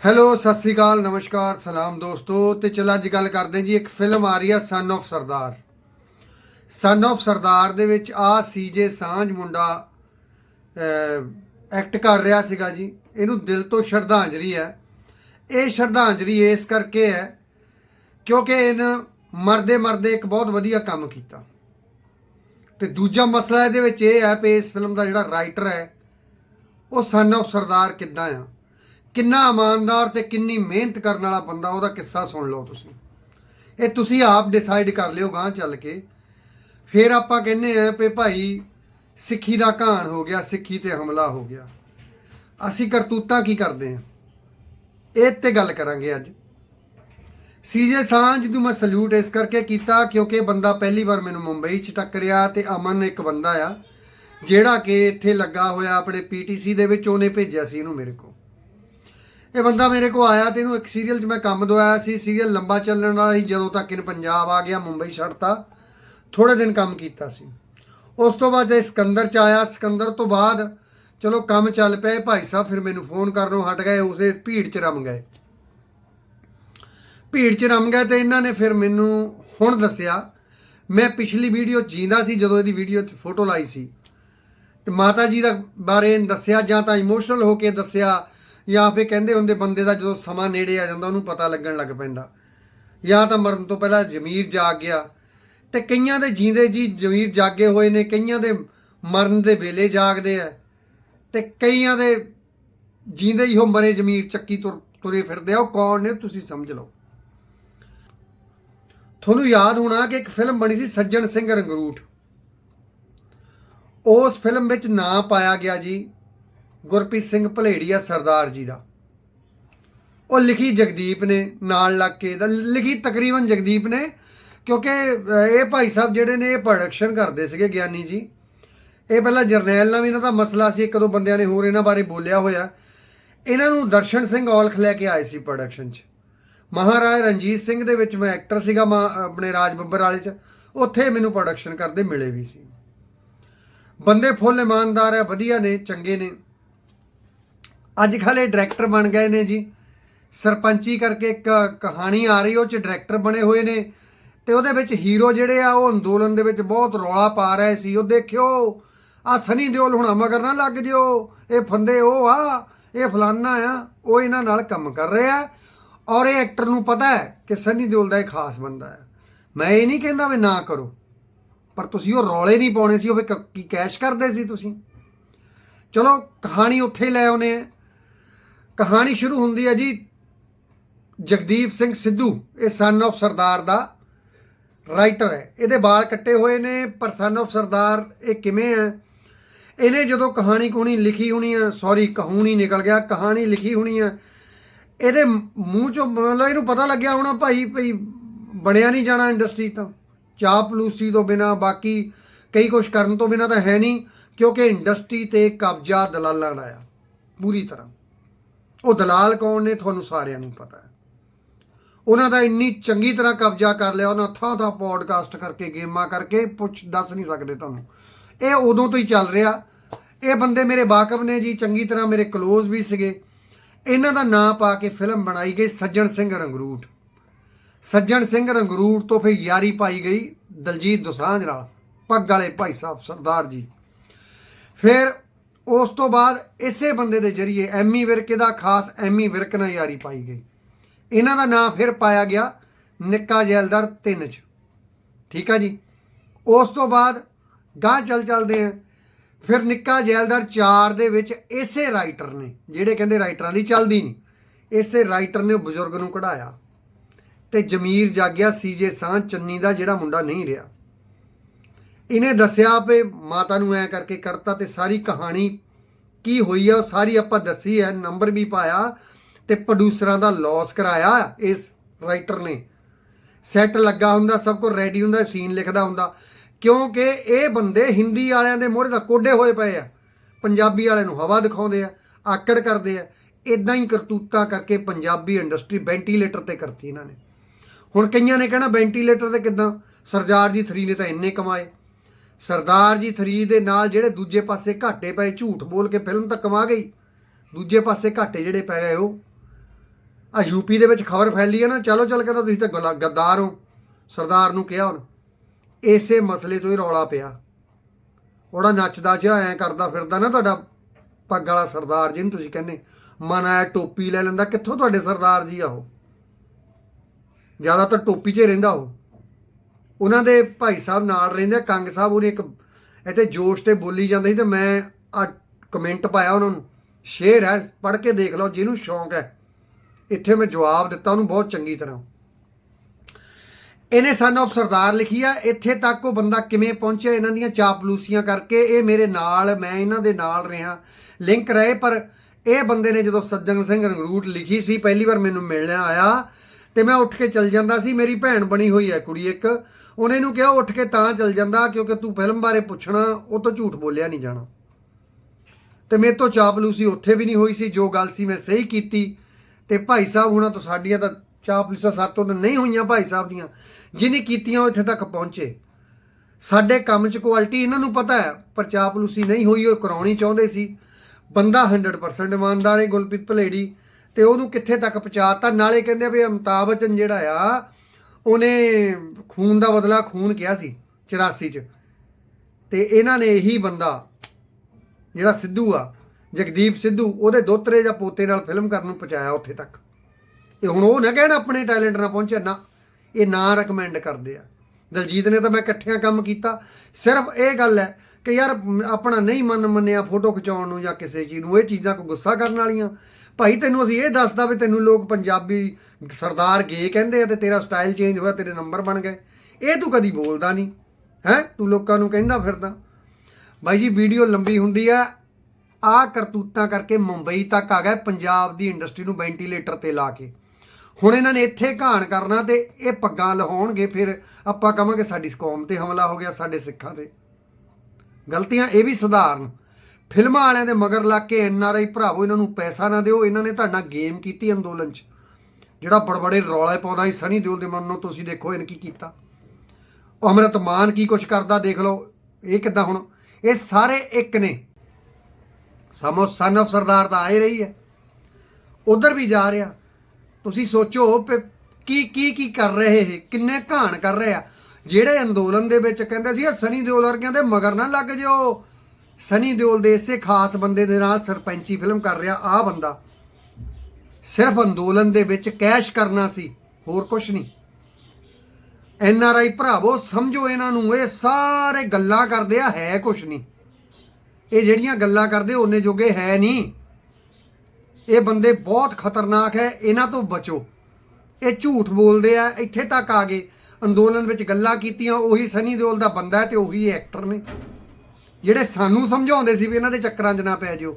Hello, Sat Sri ਅਕਾਲ, ਨਮਸਕਾਰ, ਸਲਾਮ ਦੋਸਤੋ। ਤੇ ਚਲ ਅੱਜ ਗੱਲ ਕਰਦੇ ਜੀ, ਇੱਕ ਫਿਲਮ ਆ ਰਹੀ ਆ ਸਨ of ਸਰਦਾਰ ਸਨ of ਸਰਦਾਰ ਦੇ ਵਿੱਚ ਆ ਸੀਜੇ ਸਾਂਝ ਮੁੰਡਾ ਐਕਟ ਕਰ ਰਿਹਾ ਸੀਗਾ ਜੀ। ਇਹਨੂੰ ਦਿਲ ਤੋਂ ਸ਼ਰਧਾਂਜਲੀ ਹੈ। ਇਹ ਸ਼ਰਧਾਂਜਲੀ ਇਸ ਕਰਕੇ ਹੈ, ਕਿਉਂਕਿ ਇਹਨ ਮਰਦੇ ਮਰਦੇ ਇੱਕ ਬਹੁਤ ਵਧੀਆ ਕੰਮ ਕੀਤਾ। ਤੇ ਦੂਜਾ ਮਸਲਾ ਇਹਦੇ ਵਿੱਚ ਇਹ ਹੈ ਕਿ ਇਸ ਫਿਲਮ ਦਾ ਜਿਹੜਾ ਰਾਈਟਰ ਹੈ, ਉਹ ਸਨ of ਸਰਦਾਰ ਕਿੱਦਾਂ ਆ। ਕਿੰਨਾ ਇਮਾਨਦਾਰ ਤੇ ਕਿੰਨੀ ਮਿਹਨਤ ਕਰਨ ਵਾਲਾ ਬੰਦਾ, ਉਹਦਾ ਕਿੱਸਾ ਸੁਣ ਲਓ ਤੁਸੀਂ। ਇਹ ਤੁਸੀਂ ਆਪ ਡਿਸਾਈਡ ਕਰ ਲਿਓ ਗਾਂ ਚੱਲ ਕੇ। ਫਿਰ ਆਪਾਂ ਕਹਿੰਨੇ ਆ ਕਿ ਭਾਈ, ਸਿੱਖੀ ਦਾ ਕਹਾਣ ਹੋ ਗਿਆ, ਸਿੱਖੀ ਤੇ ਹਮਲਾ ਹੋ ਗਿਆ। ਅਸੀਂ ਕਰਤੂਤਾਂ ਕੀ ਕਰਦੇ ਆ? ਇਹ ਤੇ ਗੱਲ ਕਰਾਂਗੇ ਅੱਜ। ਸੀਜੇ ਸਾਂਝ ਨੂੰ ਮੈਂ ਸਲੂਟ ਇਸ ਕਰਕੇ ਕੀਤਾ ਕਿਉਂਕਿ ਬੰਦਾ ਪਹਿਲੀ ਵਾਰ ਮੈਨੂੰ ਮੁੰਬਈ 'ਚ ਟੱਕਰਿਆ ਤੇ ਅਮਨ ਇੱਕ ਬੰਦਾ ਆ, ਜਿਹੜਾ ਕਿ ਇੱਥੇ ਲੱਗਾ ਹੋਇਆ ਆਪਣੇ ਪੀਟੀਸੀ ਦੇ ਵਿੱਚ, ਉਹਨੇ ਭੇਜਿਆ ਸੀ ਇਹਨੂੰ ਮੇਰੇ ਕੋਲ। ਇਹ ਬੰਦਾ ਮੇਰੇ ਕੋਲ ਆਇਆ ਤੇ ਇਹਨੂੰ ਇੱਕ ਸੀਰੀਅਲ 'ਚ ਮੈਂ ਕੰਮ ਦਵਾਇਆ ਸੀ। ਸੀਰੀਅਲ ਲੰਬਾ ਚੱਲਣ ਵਾਲਾ ਸੀ, ਜਦੋਂ ਤੱਕ ਇਹਨ ਪੰਜਾਬ ਆ ਗਿਆ, ਮੁੰਬਈ ਛੱਡਤਾ। ਥੋੜੇ ਦਿਨ ਕੰਮ ਕੀਤਾ ਸੀ। ਉਸ ਤੋਂ ਬਾਅਦ ਇਹ ਸਿਕੰਦਰ 'ਚ ਆਇਆ। ਸਿਕੰਦਰ ਤੋਂ ਬਾਅਦ ਚਲੋ ਕੰਮ ਚੱਲ ਪਿਆ। ਭਾਈ ਸਾਹਿਬ ਫਿਰ ਮੈਨੂੰ ਫੋਨ ਕਰਨੋਂ ਹਟ ਗਏ, ਉਸੇ ਭੀੜ 'ਚ ਰਮ ਗਏ। ਭੀੜ 'ਚ ਰਮ ਗਏ ਤੇ ਇਹਨਾਂ ਨੇ ਫਿਰ ਮੈਨੂੰ ਹੁਣ ਦੱਸਿਆ। ਮੈਂ ਪਿਛਲੀ ਵੀਡੀਓ ਜੀਂਦਾ ਸੀ, ਜਦੋਂ ਇਹਦੀ ਵੀਡੀਓ 'ਚ ਫੋਟੋ ਲਾਈ ਸੀ। ਤੇ ਮਾਤਾ ਜੀ ਦਾ ਬਾਰੇ ਦੱਸਿਆ ਜਾਂ ਤਾਂ ਇਮੋਸ਼ਨਲ ਹੋ ਕੇ ਦੱਸਿਆ ਜਾਂ ਫਿਰ ਕਹਿੰਦੇ ਹੁੰਦੇ ਬੰਦੇ ਦਾ ਜਦੋਂ ਸਮਾਂ ਨੇੜੇ ਆ ਜਾਂਦਾ, ਉਹਨੂੰ ਪਤਾ ਲੱਗਣ ਲੱਗ ਪੈਂਦਾ। ਜਾਂ ਤਾਂ ਮਰਨ ਤੋਂ ਪਹਿਲਾਂ ਜ਼ਮੀਰ ਜਾਗ ਗਿਆ। ਤੇ ਕਈਆਂ ਦੇ ਜੀਂਦੇ ਜੀ ਜ਼ਮੀਰ ਜਾਗੇ ਹੋਏ ਨੇ, ਕਈਆਂ ਦੇ ਮਰਨ ਦੇ ਵੇਲੇ ਜਾਗਦੇ ਆ। ਤੇ ਕਈਆਂ ਦੇ ਜੀਂਦੇ ਹੀ ਉਹ ਮਰੇ ਜ਼ਮੀਰ ਚੱਕੀ ਤੁਰ, ਤੁਰੇ ਫਿਰਦੇ ਆ। ਉਹ ਕੌਣ ਨੇ, ਤੁਸੀਂ ਸਮਝ ਲਓ। ਤੁਹਾਨੂੰ ਯਾਦ ਹੋਣਾ ਕਿ ਇੱਕ ਫਿਲਮ ਬਣੀ ਸੀ ਸੱਜਣ ਸਿੰਘ ਰੰਗਰੂਠ। ਉਸ ਫਿਲਮ ਵਿੱਚ ਨਾਂ ਪਾਇਆ ਗਿਆ ਜੀ ਗੁਰਪ੍ਰੀਤ ਸਿੰਘ ਭਲੇੜੀਆ ਸਰਦਾਰ ਜੀ ਦਾ। ਉਹ ਲਿਖੀ ਜਗਦੀਪ ਨੇ ਨਾਲ ਲੱਗ ਕੇ ਦਾ ਲਿਖੀ ਤਕਰੀਬਨ ਜਗਦੀਪ ਨੇ, ਕਿਉਂਕਿ ਇਹ ਭਾਈ ਸਾਹਿਬ ਜਿਹੜੇ ਨੇ, ਇਹ ਪ੍ਰੋਡਕਸ਼ਨ ਕਰਦੇ ਸੀਗੇ ਗਿਆਨੀ ਜੀ। ਇਹ ਪਹਿਲਾਂ ਜਰਨੈਲ ਨਾਲ ਵੀ ਇਹਨਾਂ ਦਾ ਮਸਲਾ ਸੀ, ਇੱਕ ਦੋ ਬੰਦਿਆਂ ਨੇ ਹੋਰ ਇਹਨਾਂ ਬਾਰੇ ਬੋਲਿਆ ਹੋਇਆ। ਇਹਨਾਂ ਨੂੰ ਦਰਸ਼ਨ ਸਿੰਘ ਔਲਖ ਲੈ ਕੇ ਆਏ ਸੀ ਪ੍ਰੋਡਕਸ਼ਨ 'ਚ। ਮਹਾਰਾਜ ਰਣਜੀਤ ਸਿੰਘ ਦੇ ਵਿੱਚ ਮੈਂ ਐਕਟਰ ਸੀਗਾ, ਮਾ- ਆਪਣੇ ਰਾਜ ਬੱਬਰ ਵਾਲੇ 'ਚ। ਉੱਥੇ ਮੈਨੂੰ ਪ੍ਰੋਡਕਸ਼ਨ ਕਰਦੇ ਮਿਲੇ ਵੀ ਸੀ। ਬੰਦੇ ਫੁੱਲ ਇਮਾਨਦਾਰ ਹੈ ਵਧੀਆ ਨੇ, ਚੰਗੇ ਨੇ। ਅੱਜ ਕੱਲ੍ਹ ਇਹ ਡਾਇਰੈਕਟਰ ਬਣ ਗਏ ਨੇ ਜੀ। ਸਰਪੰਚੀ ਕਰਕੇ ਇੱਕ ਕਹਾਣੀ ਆ ਰਹੀ, ਉਹ ਚ ਡਾਇਰੈਕਟਰ ਬਣੇ ਹੋਏ ਨੇ। ਤੇ ਉਹਦੇ ਵਿੱਚ ਹੀਰੋ ਜਿਹੜੇ ਆ, ਉਹ ਅੰਦੋਲਨ ਦੇ ਵਿੱਚ ਬਹੁਤ ਰੌਲਾ ਪਾ ਰਹੇ ਸੀ। ਉਹ ਦੇਖਿਓ ਆ ਸਨੀ ਦਿਓਲ ਹੁਣ ਮਗਰ ਨਾ ਲੱਗ ਜਿਓ। ਇਹ ਫੰਦੇ ਉਹ ਆ, ਇਹ ਫਲਾਨਾ ਆ, ਉਹ ਇਹਨਾਂ ਨਾਲ ਕੰਮ ਕਰ ਰਹੇ ਆ। ਔਰ ਇਹ ਐਕਟਰ ਨੂੰ ਪਤਾ ਹੈ ਕਿ ਸਨੀ ਦਿਓਲ ਦਾ ਇਹ ਖਾਸ ਬੰਦਾ ਹੈ। ਮੈਂ ਇਹ ਨਹੀਂ ਕਹਿੰਦਾ ਵੀ ਨਾ ਕਰੋ, ਪਰ ਤੁਸੀਂ ਉਹ ਰੌਲੇ ਨਹੀਂ ਪਾਉਣੇ ਸੀ, ਉਹ ਵੀ ਕ- ਕੀ ਕੈਸ਼ ਕਰਦੇ ਸੀ ਤੁਸੀਂ? ਚਲੋ, ਕਹਾਣੀ ਉੱਥੇ ਲੈ ਆਉਨੇ ਆ। ਕਹਾਣੀ ਸ਼ੁਰੂ ਹੁੰਦੀ ਹੈ ਜੀ ਜਗਦੀਪ ਸਿੰਘ ਸਿੱਧੂ, ਇਹ ਸਨ of ਸਰਦਾਰ ਦਾ ਰਾਈਟਰ ਹੈ। ਇਹਦੇ ਵਾਲ ਕੱਟੇ ਹੋਏ ਨੇ, ਪਰ ਸਨ of ਸਰਦਾਰ ਇਹ ਕਿਵੇਂ ਹੈ? ਇਹਨੇ ਜਦੋਂ ਕਹਾਣੀ ਕਹਾਣੀ ਲਿਖੀ ਹੋਣੀ ਹੈ ਸੌਰੀ ਕਹਾਣੀ ਨਿਕਲ ਗਿਆ, ਕਹਾਣੀ ਲਿਖੀ ਹੋਣੀ ਹੈ ਇਹਦੇ ਮੂੰਹ ਚੋਂ ਮਤਲਬ ਇਹਨੂੰ ਪਤਾ ਲੱਗਿਆ ਹੋਣਾ ਭਾਈ, ਭਈ ਬਣਿਆ ਨਹੀਂ ਜਾਣਾ ਇੰਡਸਟਰੀ ਤਾਂ। ਚਾਪਲੂਸੀ ਤੋਂ ਬਿਨਾ, ਬਾਕੀ ਕਈ ਕੁਝ ਕਰਨ ਤੋਂ ਬਿਨਾ ਤਾਂ ਹੈ ਨਹੀਂ, ਕਿਉਂਕਿ ਇੰਡਸਟਰੀ ਤੇ ਕਬਜ਼ਾ ਦਲਾਲਾਂ ਦਾ ਆ, ਪੂਰੀ ਤਰ੍ਹਾਂ। ਉਹ ਦਲਾਲ ਕੌਣ ਨੇ ਤੁਹਾਨੂੰ ਸਾਰਿਆਂ ਨੂੰ ਪਤਾ ਹੈ। ਉਹਨਾਂ ਦਾ ਇੰਨੀ ਚੰਗੀ ਤਰ੍ਹਾਂ ਕਬਜ਼ਾ ਕਰ ਲਿਆ, ਉਹਨਾਂ ਥਾਂ ਥਾਂ ਪੋਡਕਾਸਟ ਕਰਕੇ, ਗੇਮਾਂ ਕਰਕੇ, ਪੁੱਛ ਦੱਸ ਨਹੀਂ ਸਕਦੇ ਤੁਹਾਨੂੰ। ਇਹ ਉਦੋਂ ਤੋਂ ਹੀ ਚੱਲ ਰਿਹਾ। ਇਹ ਬੰਦੇ ਮੇਰੇ ਵਾਕਫ ਨੇ ਜੀ, ਚੰਗੀ ਤਰ੍ਹਾਂ ਮੇਰੇ ক্লোਜ਼ ਵੀ ਸੀਗੇ। ਇਹਨਾਂ ਦਾ ਨਾਂ ਪਾ ਕੇ ਫਿਲਮ ਬਣਾਈ ਗਈ ਸੱਜਣ ਸਿੰਘ ਰੰਗਰੂਟ। ਸੱਜਣ ਸਿੰਘ ਰੰਗਰੂਟ ਤੋਂ ਫਿਰ ਯਾਰੀ ਪਾਈ ਗਈ ਦਲਜੀਤ ਦੋਸਾਂਝ ਨਾਲ, ਪੱਗ ਵਾਲੇ ਭਾਈ ਸਾਹਿਬ ਸਰਦਾਰ ਜੀ। ਫਿਰ ਉਸ ਤੋਂ ਬਾਅਦ ਇਸੇ ਬੰਦੇ ਦੇ ਜਰੀਏ ਐਮੀ ਵਿਰਕ ਦਾ ਖਾਸ ਐਮੀ ਵਿਰਕ ਨਾਲ ਯਾਰੀ ਪਾਈ ਗਈ। ਇਹਨਾਂ ਦਾ ਨਾਂ ਫਿਰ ਪਾਇਆ ਗਿਆ ਨਿੱਕਾ ਜੈਲਦਾਰ 3 ਚ। ਠੀਕ ਆ ਜੀ? ਉਸ ਤੋਂ ਬਾਅਦ ਗਾਂ ਚੱਲ ਚੱਲਦੇ ਆ। ਫਿਰ ਨਿੱਕਾ ਜੈਲਦਾਰ 4 ਦੇ ਵਿੱਚ ਇਸੇ ਰਾਈਟਰ ਨੇ, ਜਿਹੜੇ ਕਹਿੰਦੇ ਰਾਈਟਰਾਂ ਦੀ ਚੱਲਦੀ ਨਹੀਂ। ਇਸੇ ਰਾਈਟਰ ਨੇ ਉਹ ਬਜ਼ੁਰਗ ਨੂੰ ਕਢਾਇਆ। ਤੇ ਜ਼ਮੀਰ ਜਾਗਿਆ ਸੀਜੇ ਸਾਹ, ਚੰਨੀ ਦਾ ਜਿਹੜਾ ਮੁੰਡਾ ਨਹੀਂ ਰਿਹਾ। ਇਹਨੇ ਦੱਸਿਆ ਵੀ ਮਾਤਾ ਨੂੰ ਐ ਕਰਕੇ ਕਰਤਾ ਤੇ ਸਾਰੀ ਕਹਾਣੀ ਕੀ ਹੋਈ ਆ, ਉਹ ਸਾਰੀ ਆਪਾਂ ਦੱਸੀ ਹੈ ਨੰਬਰ ਵੀ ਪਾਇਆ ਤੇ ਪ੍ਰੋਡਿਊਸਰਾਂ ਦਾ ਲਾਸ ਕਰਾਇਆ ਇਸ ਰਾਈਟਰ ਨੇ। ਸੈੱਟ ਲੱਗਾ ਹੁੰਦਾ, ਸਭ ਕੁਝ ਰੈਡੀ ਹੁੰਦਾ ਸੀਨ ਲਿਖਦਾ ਹੁੰਦਾ, ਕਿਉਂਕਿ ਇਹ ਬੰਦੇ ਹਿੰਦੀ ਵਾਲਿਆਂ ਦੇ ਮੋਹਰੇ ਦਾ ਕੋਡੇ ਹੋਏ ਪਏ ਆ। ਪੰਜਾਬੀ ਵਾਲਿਆਂ ਨੂੰ ਹਵਾ ਦਿਖਾਉਂਦੇ ਆ, ਆਕੜ ਕਰਦੇ ਆ। ਇਦਾਂ ਹੀ ਕਰਤੂਤਾਂ ਕਰਕੇ ਪੰਜਾਬੀ ਇੰਡਸਟਰੀ ਵੈਂਟੀਲੇਟਰ ਤੇ ਕਰਤੀ ਇਹਨਾਂ ਨੇ। ਹੁਣ ਕਈਆਂ ਨੇ ਕਹਿਣਾ ਵੈਂਟੀਲੇਟਰ ਤੇ ਕਿਦਾਂ? ਸਰਦਾਰ ਜੀ 3 ਨੇ ਤਾਂ ਇੰਨੇ ਕਮਾਏ। ਸਰਦਾਰ ਜੀ 3 ਦੇ ਨਾਲ ਜਿਹੜੇ ਦੂਜੇ ਪਾਸੇ ਘਾਟੇ ਪਏ, ਝੂਠ ਬੋਲ ਕੇ ਫਿਲਮ ਤਾਂ ਕਮਾ ਗਈ। ਦੂਜੇ ਪਾਸੇ ਘਾਟੇ ਜਿਹੜੇ ਪੈ ਗਏ ਉਹ ਆ ਯੂਪੀ ਦੇ ਵਿੱਚ ਖਬਰ ਫੈਲੀ ਹੈ ਨਾ, ਚਲੋ, ਚੱਲ ਕਹਿੰਦਾ ਤੁਸੀਂ ਤਾਂ ਗੁਲਾ- ਗੱਦਾਰ ਹੋ। ਸਰਦਾਰ ਨੂੰ ਕਿਹਾ ਹੁਣ, ਇਸੇ ਮਸਲੇ ਤੋਂ ਹੀ ਰੌਲਾ ਪਿਆ। ਉਹਦਾ ਨੱਚਦਾ ਜਿਹਾ ਐ ਕਰਦਾ ਫਿਰਦਾ ਨਾ ਤੁਹਾਡਾ ਪੱਗ ਵਾਲਾ ਸਰਦਾਰ, ਜਿਹਨੂੰ ਤੁਸੀਂ ਕਹਿੰਦੇ, ਮਨ ਆਇਆ ਟੋਪੀ ਲੈ ਲੈਂਦਾ, ਕਿੱਥੋਂ ਤੁਹਾਡੇ ਸਰਦਾਰ ਜੀ ਆ ਉਹ? ਜ਼ਿਆਦਾਤਰ ਟੋਪੀ 'ਚ ਹੀ ਰਹਿੰਦਾ ਉਹ। ਉਹਨਾਂ ਦੇ ਭਾਈ ਸਾਹਿਬ ਨਾਲ ਰਹਿੰਦੇ ਆ, ਕੰਗ ਸਾਹਿਬ ਉਹਨੇ ਇੱਕ ਇੱਥੇ ਜੋਸ਼ ਤੇ ਬੋਲੀ ਜਾਂਦੇ ਸੀ ਤੇ ਮੈਂ ਆ ਕਮੈਂਟ ਪਾਇਆ ਉਹਨਾਂ ਨੂੰ ਸ਼ੇਰ ਹੈ ਪੜ੍ਹ ਕੇ ਦੇਖ ਲਓ ਜਿਹਨੂੰ ਸ਼ੌਂਕ ਹੈ। ਇੱਥੇ ਮੈਂ ਜਵਾਬ ਦਿੱਤਾ ਉਹਨੂੰ ਬਹੁਤ ਚੰਗੀ ਤਰ੍ਹਾਂ। ਇਹਨੇ ਸਨ ਆਫ ਸਰਦਾਰ ਲਿਖੀ ਆ ਇੱਥੇ ਤੱਕ ਉਹ ਬੰਦਾ ਕਿਵੇਂ ਪਹੁੰਚਿਆ ਇਹਨਾਂ ਦੀਆਂ ਚਾਪਲੂਸੀਆਂ ਕਰਕੇ ਇਹ ਮੇਰੇ ਨਾਲ ਮੈਂ ਇਹਨਾਂ ਦੇ ਨਾਲ ਰਿਹਾ ਲਿੰਕ ਰਹੇ ਪਰ ਇਹ ਬੰਦੇ ਨੇ ਜਦੋਂ ਸੱਜਣ ਸਿੰਘ ਰੰਗਰੂਟ ਲਿਖੀ ਸੀ ਪਹਿਲੀ ਵਾਰ ਮੈਨੂੰ ਮਿਲਣ ਆਇਆ ਤੇ ਮੈਂ ਉੱਠ ਕੇ ਚੱਲ ਜਾਂਦਾ ਸੀ ਮੇਰੀ ਭੈਣ ਬਣੀ ਹੋਈ ਹੈ ਕੁੜੀ ਇੱਕ ਉਹਨੇ ਨੂੰ ਕਿਹਾ, ਉੱਠ ਕੇ ਤਾਂ ਚੱਲ ਜਾਂਦਾ, ਕਿਉਂਕਿ ਤੂੰ ਫਿਲਮ ਬਾਰੇ ਪੁੱਛਣਾ, ਉਹ ਤੋਂ ਝੂਠ ਬੋਲਿਆ ਨਹੀਂ ਜਾਣਾ। ਤੇ ਮੇਰੇ ਤੋਂ ਚਾਪਲੂਸੀ ਉੱਥੇ ਵੀ ਨਹੀਂ ਹੋਈ ਸੀ, ਜੋ ਗੱਲ ਸੀ ਮੈਂ ਸਹੀ ਕੀਤੀ। ਤੇ ਭਾਈ ਸਾਹਿਬ ਹੁਣਾਂ ਤੋਂ ਸਾਡੀਆਂ ਤਾਂ ਚਾਪਲੂਸਾਂ ਸਾਤੋਂ ਤਾਂ ਨਹੀਂ ਹੋਈਆਂ ਭਾਈ ਸਾਹਿਬ ਦੀਆਂ ਜਿਹਨੇ ਕੀਤੀਆਂ ਉਹ ਇੱਥੇ ਤੱਕ ਪਹੁੰਚੇ। ਸਾਡੇ ਕੰਮ 'ਚ ਕੁਆਲਿਟੀ ਇਹਨਾਂ ਨੂੰ ਪਤਾ ਹੈ, ਪਰ ਚਾਪਲੂਸੀ ਨਹੀਂ ਹੋਈ, ਉਹ ਕਰਾਉਣੀ ਚਾਹੁੰਦੇ ਸੀ। ਬੰਦਾ 100% ਇਮਾਨਦਾਰ ਹੈ ਗੁਲਪ੍ਰੀਤ ਭਲੇੜੀ ਤੇ ਉਹਨੂੰ ਕਿੱਥੇ ਤੱਕ ਪਹੁੰਚਾਤਾ ਨਾਲੇ ਕਹਿੰਦੇ ਵੀ ਅਮਿਤਾਭ ਬੱਚਨ ਜਿਹੜਾ ਆ ਉਹਨੇ ਖੂਨ ਦਾ ਬਦਲਾ ਖੂਨ ਕਿਹਾ ਸੀ 84 ਚ। ਤੇ ਇਹਨਾਂ ਨੇ ਇਹੀ ਬੰਦਾ ਜਿਹੜਾ ਸਿੱਧੂ ਆ, ਜਗਦੀਪ ਸਿੱਧੂ, ਉਹਦੇ ਦੋਤਰੇ ਜਾਂ ਪੋਤੇ ਨਾਲ ਫਿਲਮ ਕਰਨ ਨੂੰ ਪਹੁੰਚਾਇਆ ਉੱਥੇ ਤੱਕ। ਇਹ ਹੁਣ ਉਹ ਨਾ ਕਹਿਣ ਆਪਣੇ ਟੈਲੈਂਟ ਨਾਲ ਪਹੁੰਚਿਆ ਨਾ, ਇਹ ਨਾ ਰეკਮੈਂਡ ਕਰਦੇ ਆ। ਦਲਜੀਤ ਨੇ ਤਾਂ ਮੈਂ ਇਕੱਠਿਆਂ ਕੰਮ ਕੀਤਾ। ਸਿਰਫ ਇਹ ਗੱਲ ਹੈ ਕਿ ਯਾਰ, ਆਪਣਾ ਨਹੀਂ ਮਨ ਮੰਨਿਆ ਫੋਟੋ ਖਿਚਾਉਣ ਨੂੰ ਜਾਂ ਕਿਸੇ ਚੀਜ਼ ਨੂੰ, ਇਹ ਚੀਜ਼ਾਂ ਕੋ ਗੁੱਸਾ ਕਰਨ ਵਾਲੀਆਂ। ਭਾਈ, ਤੈਨੂੰ ਅਸੀਂ ਇਹ ਦੱਸਦਾ ਵੀ ਤੈਨੂੰ ਲੋਕ ਪੰਜਾਬੀ ਸਰਦਾਰ ਗੇ ਕਹਿੰਦੇ ਆ ਤੇ ਤੇਰਾ ਸਟਾਈਲ ਚੇਂਜ ਹੋਇਆ, ਤੇਰੇ ਨੰਬਰ ਬਣ ਗਏ। ਇਹ ਤੂੰ ਕਦੀ ਬੋਲਦਾ ਨਹੀਂ, ਹੈ? ਤੂੰ ਲੋਕਾਂ ਨੂੰ ਕਹਿੰਦਾ ਫਿਰਦਾ। ਬਾਈ ਜੀ ਵੀਡੀਓ ਲੰਬੀ ਹੁੰਦੀ ਆ। ਆ ਕਰਤੂਤਾਂ ਕਰਕੇ ਮੁੰਬਈ ਤੱਕ ਆ ਗਏ ਪੰਜਾਬ ਦੀ ਇੰਡਸਟਰੀ ਨੂੰ ਵੈਂਟੀਲੇਟਰ ਤੇ ਲਾ ਕੇ। ਹੁਣ ਇਹਨਾਂ ਨੇ ਇੱਥੇ ਘਾਣ ਕਰਨਾ ਤੇ ਇਹ ਪੱਗਾਂ ਲਹਾਉਣਗੇ, ਫਿਰ ਆਪਾਂ ਕਹਾਂਗੇ ਸਾਡੀ ਕੌਮ ਤੇ ਹਮਲਾ ਹੋ ਗਿਆ, ਸਾਡੇ ਸਿੱਖਾਂ ਤੇ। ਗਲਤੀਆਂ ਇਹ ਵੀ ਸੁਧਾਰਨ। ਫਿਲਮਾਂ ਵਾਲਿਆਂ ਦੇ ਮਗਰ ਲੱਗ ਕੇ ਐਨ ਆਰ ਆਈ ਭਰਾਵੋ, ਇਹਨਾਂ ਨੂੰ ਪੈਸਾ ਨਾ ਦਿਓ। ਇਹਨਾਂ ਨੇ ਤੁਹਾਡਾ ਗੇਮ ਕੀਤੀ ਅੰਦੋਲਨ 'ਚ। ਜਿਹੜਾ ਬੜਬੜੇ ਰੌਲਾ ਪਾਉਂਦਾ ਸੀ ਸਨੀ ਦਿਓਲ ਦੇ ਮਨ ਨੂੰ, ਤੁਸੀਂ ਦੇਖੋ ਇਹਨ ਕੀ ਕੀਤਾ। ਉਹ ਅਮਰਤ ਮਾਨ ਕੀ ਕੁਛ ਕਰਦਾ, ਦੇਖ ਲਓ, ਇਹ ਕਿੱਦਾਂ ਹੁਣ? ਇਹ ਸਾਰੇ ਇੱਕ ਨੇ। ਸਮੋ ਸਨ of ਸਰਦਾਰ ਤਾਂ ਆਏ ਰਹੀ ਹੈ। ਉਧਰ ਵੀ ਜਾ ਰਿਹਾ। ਤੁਸੀਂ ਸੋਚੋ ਕੀ ਕੀ ਕੀ ਕਰ ਰਹੇ ਇਹ? ਕਿੰਨੇ ਘਾਣ ਕਰ ਰਹੇ। ਆ ਜਿਹੜੇ ਅੰਦੋਲਨ ਦੇ ਵਿੱਚ ਕਹਿੰਦੇ ਸੀ, ਇਹ ਸਨੀ ਦਿਓਲ ਵਰਗਿਆਂ ਦੇ ਮਗਰ ਨਾ ਲੱਗ ਜਿਓ। ਸਨੀ ਦਿਓਲ ਦੇ ਇਸੇ ਖਾਸ ਬੰਦੇ ਦੇ ਨਾਲ ਸਰਪੰਚੀ ਫਿਲਮ ਕਰ ਰਿਹਾ ਆ ਬੰਦਾ। ਸਿਰਫ ਅੰਦੋਲਨ ਦੇ ਵਿੱਚ ਕੈਸ਼ ਕਰਨਾ ਸੀ, ਹੋਰ ਕੁਝ ਨਹੀਂ। ਐਨ ਆਰ ਆਈ ਭਰਾਵੋ, ਸਮਝੋ ਇਹਨਾਂ ਨੂੰ, ਇਹ ਸਾਰੇ ਗੱਲਾਂ ਕਰਦੇ ਆ, ਹੈ ਕੁਝ ਨਹੀਂ। ਇਹ ਜਿਹੜੀਆਂ ਗੱਲਾਂ ਕਰਦੇ, ਉਹਨੇ ਜੋਗੇ ਹੈ ਨਹੀਂ। ਇਹ ਬੰਦੇ ਬਹੁਤ ਖਤਰਨਾਕ ਹੈ, ਇਹਨਾਂ ਤੋਂ ਬਚੋ। ਇਹ ਝੂਠ ਬੋਲਦੇ ਆ, ਇੱਥੇ ਤੱਕ ਆ ਗਏ। ਅੰਦੋਲਨ ਵਿੱਚ ਗੱਲਾਂ ਕੀਤੀਆਂ, ਉਹੀ ਸਨੀ ਦਿਓਲ ਦਾ ਬੰਦਾ ਹੈ ਤੇ ਉਹੀ ਐਕਟਰ ਨੇ। ਜਿਹੜੇ ਸਾਨੂੰ ਸਮਝਾਉਂਦੇ ਸੀ ਵੀ ਇਹਨਾਂ ਦੇ ਚੱਕਰਾਂ 'ਚ ਨਾ ਪੈ ਜਿਓ।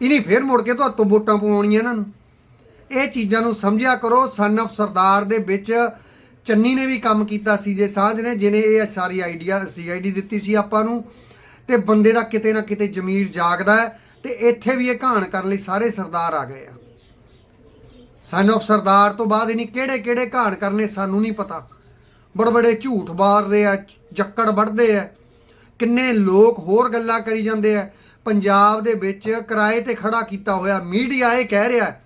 ਇਨੀ ਫੇਰ ਮੁੜ ਕੇ ਤੁਹਾਤੋਂ ਵੋਟਾਂ ਪਵਾਉਣੀਆਂ ਇਹਨਾਂ ਨੂੰ। ਇਹ ਚੀਜ਼ਾਂ ਨੂੰ ਸਮਝਿਆ ਕਰੋ ਸਨ of ਸਰਦਾਰ ਦੇ ਵਿੱਚ ਚੰਨੀ ਨੇ ਵੀ ਕੰਮ ਕੀਤਾ ਸੀ, ਜੇ ਸਾਂਝ ਨੇ, ਜਿਹਨੇ ਇਹ ਸਾਰੀ ਆਈਡੀਆ ਸੀਆਈਡੀ ਦਿੱਤੀ ਸੀ ਆਪਾਂ ਨੂੰ। ਤੇ ਬੰਦੇ ਦਾ ਕਿਤੇ ਨਾ ਕਿਤੇ ਜ਼ਮੀਰ ਜਾਗਦਾ ਹੈ ਤੇ ਇੱਥੇ ਵੀ ਇਹ ਕਹਾਣ ਕਰਨ ਲਈ ਸਾਰੇ ਸਰਦਾਰ ਆ ਗਏ ਆ। ਸਨ of ਸਰਦਾਰ ਤੋਂ ਬਾਅਦ ਇਹਨੇ ਕਿਹੜੇ ਕਿਹੜੇ ਕਹਾਣ ਕਰਨੇ ਸਾਨੂੰ ਨਹੀਂ ਪਤਾ। ਬੜੇ ਬੜੇ ਝੂਠ ਬਾਰਦੇ ਆ, ਜੱਕੜ ਵੱਢਦੇ ਆ। ਕਿੰਨੇ ਲੋਕ ਹੋਰ ਗੱਲਾਂ ਕਰੀ ਜਾਂਦੇ ਆ। ਪੰਜਾਬ ਦੇ ਵਿੱਚ ਕਿਰਾਏ ਤੇ ਖੜਾ ਕੀਤਾ ਹੋਇਆ ਮੀਡੀਆ ਇਹ ਕਹਿ ਰਿਹਾ ਹੈ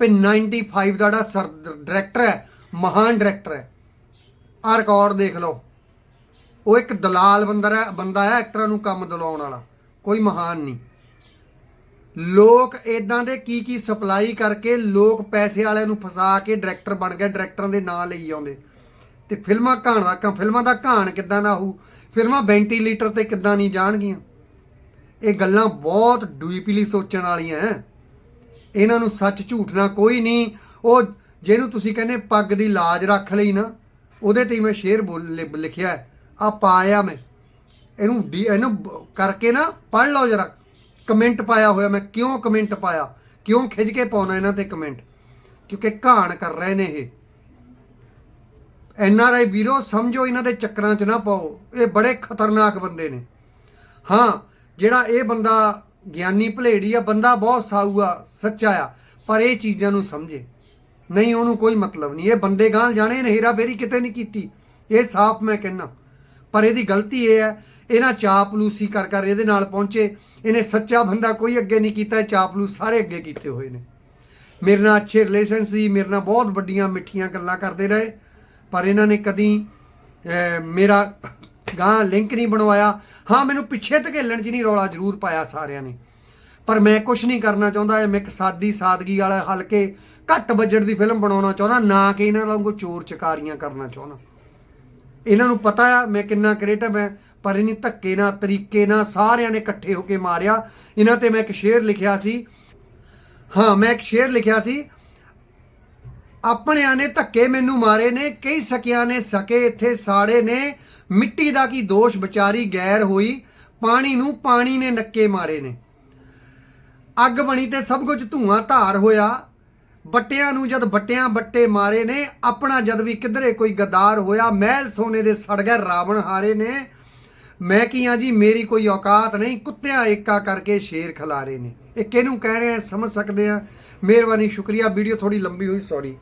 ਵੀ 95 ਦਾ ਜਿਹੜਾ ਸਰ ਡਾਇਰੈਕਟਰ ਹੈ, ਮਹਾਨ ਡਾਇਰੈਕਟਰ ਹੈ। ਆ ਰਿਕਾਰਡ ਦੇਖ ਲਓ। ਉਹ ਇੱਕ ਦਲਾਲ ਬੰਦਾ ਹੈ ਬੰਦਾ ਹੈ ਐਕਟਰਾਂ ਨੂੰ ਕੰਮ ਦਿਲਾਉਣ ਵਾਲਾ। ਕੋਈ ਮਹਾਨ ਨਹੀਂ। ਲੋਕ ਇਦਾਂ ਦੇ ਕੀ ਕੀ ਸਪਲਾਈ ਕਰਕੇ ਲੋਕ ਪੈਸੇ ਵਾਲਿਆਂ ਨੂੰ ਫਸਾ ਕੇ ਡਾਇਰੈਕਟਰ ਬਣ ਗਏ ਡਾਇਰੈਕਟਰਾਂ ਦੇ ਨਾਂ ਲਈ ਆਉਂਦੇ। ਤੇ ਫਿਲਮਾਂ ਕਹਾਣ ਦਾ ਕਾਂ ਫਿਲਮਾਂ ਦਾ ਕਹਾਣ ਕਿੱਦਾਂ ਦਾ ਹੋਊ? ਫਿਲਮਾਂ ਵੈਂਟੀਲੇਟਰ ਤੇ ਕਿੱਦਾਂ ਨਹੀਂ ਜਾਣਗੀਆਂ? ਇਹ ਗੱਲਾਂ ਬਹੁਤ ਡੀਪਲੀ ਸੋਚਣ ਵਾਲੀਆਂ ਹੈ ਇਹਨਾਂ ਨੂੰ ਸੱਚ ਝੂਠ ਨਾ ਕੋਈ ਨਹੀਂ। ਉਹ ਜਿਹਨੂੰ ਤੁਸੀਂ ਕਹਿੰਦੇ ਪੱਗ ਦੀ ਲਾਜ ਰੱਖ ਲਈ ਨਾ, ਉਹਦੇ ਤੇ ਹੀ ਮੈਂ ਸ਼ੇਰ ਬੋਲ ਲਿ- ਲਿਖਿਆ ਆ ਪਾਇਆ ਮੈਂ। ਇਹਨੂੰ ਡੀ- ਇਹਨੂੰ ਕਰਕੇ ਨਾ ਪੜ੍ਹ ਲਓ ਜਰਾ। ਕਮੈਂਟ ਪਾਇਆ ਹੋਇਆ ਮੈਂ। ਕਿਉਂ ਕਮੈਂਟ ਪਾਇਆ? ਕਿਉਂ ਖਿੱਚ ਕੇ ਪਾਉਣਾ ਇਹਨਾਂ ਤੇ ਕਮੈਂਟ? ਕਿਉਂਕਿ ਕਹਾਣ ਕਰ ਰਹੇ ਨੇ ਇਹ। ਐਨ ਆਰ ਆਈ ਵੀਰੋ, ਸਮਝੋ ਇਹਨਾਂ ਦੇ ਚੱਕਰਾਂ 'ਚ ਨਾ ਪਾਓ। ਇਹ ਬੜੇ ਖਤਰਨਾਕ ਬੰਦੇ ਨੇ। ਹਾਂ, ਜਿਹੜਾ ਇਹ ਬੰਦਾ ਗਿਆਨੀ ਭਲੇੜੀ ਆ, ਬੰਦਾ ਬਹੁਤ ਸਾਊ ਆ, ਸੱਚਾ ਆ, ਪਰ ਇਹ ਚੀਜ਼ਾਂ ਨੂੰ ਸਮਝੇ। ਨਹੀਂ, ਉਹਨੂੰ ਕੋਈ ਮਤਲਬ ਨਹੀਂ। ਇਹ ਬੰਦੇ ਗਾਂ ਜਾਣੇ ਨੇ ਹੀਰਾ ਫੇਰੀ ਕਿਤੇ ਨਹੀਂ ਕੀਤੀ। ਇਹ ਸਾਫ਼ ਮੈਂ ਕਹਿੰਨਾ ਪਰ ਇਹਦੀ ਗਲਤੀ ਇਹ ਹੈ, ਇਹਨਾਂ ਚਾਪਲੂਸੀ ਕਰ ਕਰ ਇਹਦੇ ਨਾਲ ਪਹੁੰਚੇ। ਇਹਨੇ ਸੱਚਾ ਬੰਦਾ ਕੋਈ ਅੱਗੇ ਨਹੀਂ ਕੀਤਾ ਚਾਪਲੂਸ ਸਾਰੇ ਅੱਗੇ ਕੀਤੇ ਹੋਏ ਨੇ। ਮੇਰੇ ਨਾਲ ਅੱਛੇ ਰਿਲੇਸ਼ਨ ਸੀ, ਮੇਰੇ ਨਾਲ ਬਹੁਤ ਵੱਡੀਆਂ ਮਿੱਠੀਆਂ ਗੱਲਾਂ ਕਰਦੇ ਰਹੇ। ਪਰ ਇਹਨਾਂ ਨੇ ਕਦੀ ਮੇਰਾ ਗਾਂ ਲਿੰਕ ਨਹੀਂ ਬਣਵਾਇਆ। ਹਾਂ, ਮੈਨੂੰ ਪਿੱਛੇ ਧਕੇਲਣ 'ਚ ਨਹੀਂ ਰੌਲਾ ਜ਼ਰੂਰ ਪਾਇਆ ਸਾਰਿਆਂ ਨੇ। ਪਰ ਮੈਂ ਕੁਝ ਨਹੀਂ ਕਰਨਾ ਚਾਹੁੰਦਾ ਮੈਂ ਇੱਕ ਸਾਦੀ ਸਾਦਗੀ ਵਾਲਾ ਹਲਕੇ ਘੱਟ ਬਜਟ ਦੀ ਫਿਲਮ ਬਣਾਉਣਾ ਚਾਹੁੰਦਾ, ਨਾ ਕਿ ਇਹਨਾਂ ਵਾਂਗੂ ਚੋਰ ਚਕਾਰੀਆਂ ਕਰਨਾ ਚਾਹੁੰਦਾ। ਇਹਨਾਂ ਨੂੰ ਪਤਾ ਆ, ਮੈਂ ਕਿੰਨਾ ਕ੍ਰੀਏਟਿਵ ਹੈ, ਪਰ ਇਹਨੀ ਧੱਕੇ ਨਾਲ, ਤਰੀਕੇ ਨਾਲ ਸਾਰਿਆਂ ਨੇ ਇਕੱਠੇ ਹੋ ਕੇ ਮਾਰਿਆ। ਇਹਨਾਂ ਤੇ ਮੈਂ ਇੱਕ ਸ਼ੇਰ ਲਿਖਿਆ ਸੀ। ਹਾਂ, ਮੈਂ ਇੱਕ ਸ਼ੇਰ ਲਿਖਿਆ ਸੀ ਆਪਣਿਆਂ ਨੇ ਧੱਕੇ ਮੈਨੂੰ ਮਾਰੇ ਨੇ, ਕਈ ਸਕਿਆਂ ਨੇ ਸਕੇ ਇੱਥੇ ਸਾੜੇ ਨੇ। ਮਿੱਟੀ ਦਾ ਕੀ ਦੋਸ਼, ਵਿਚਾਰੀ ਗੈਰ ਹੋਈ, ਪਾਣੀ ਨੂੰ ਪਾਣੀ ਨੇ ਨੱਕੇ ਮਾਰੇ ਨੇ। ਅੱਗ ਬਣੀ ਤੇ ਸਭ ਕੁਝ ਧੂਆਂ ਧਾਰ ਹੋਇਆ। ਬੱਟਿਆਂ ਨੂੰ ਜਦ ਬੱਟਿਆਂ ਬੱਟੇ ਮਾਰੇ ਨੇ, ਆਪਣਾ ਜਦ ਵੀ ਕਿਧਰੇ ਕੋਈ ਗਦਾਰ ਹੋਇਆ, ਮਹਿਲ ਸੋਨੇ ਦੇ ਸੜ ਗਏ ਰਾਵਣ ਹਾਰੇ ਨੇ। ਮੈਂ ਕੀ ਆ ਜੀ, ਮੇਰੀ ਕੋਈ ਔਕਾਤ ਨਹੀਂ, ਕੁੱਤਿਆਂ ਏਕਾ ਕਰਕੇ ਸ਼ੇਰ ਖਿਲਾਰੇ ਨੇ। ਇਹ ਕਿਹਨੂੰ ਕਹਿ ਰਹੇ ਆ ਸਮਝ ਸਕਦੇ ਆ ਮਿਹਰਬਾਨੀ, ਸ਼ੁਕਰੀਆ। ਵੀਡੀਓ ਥੋੜੀ ਲੰਬੀ ਹੋਈ ਸੌਰੀ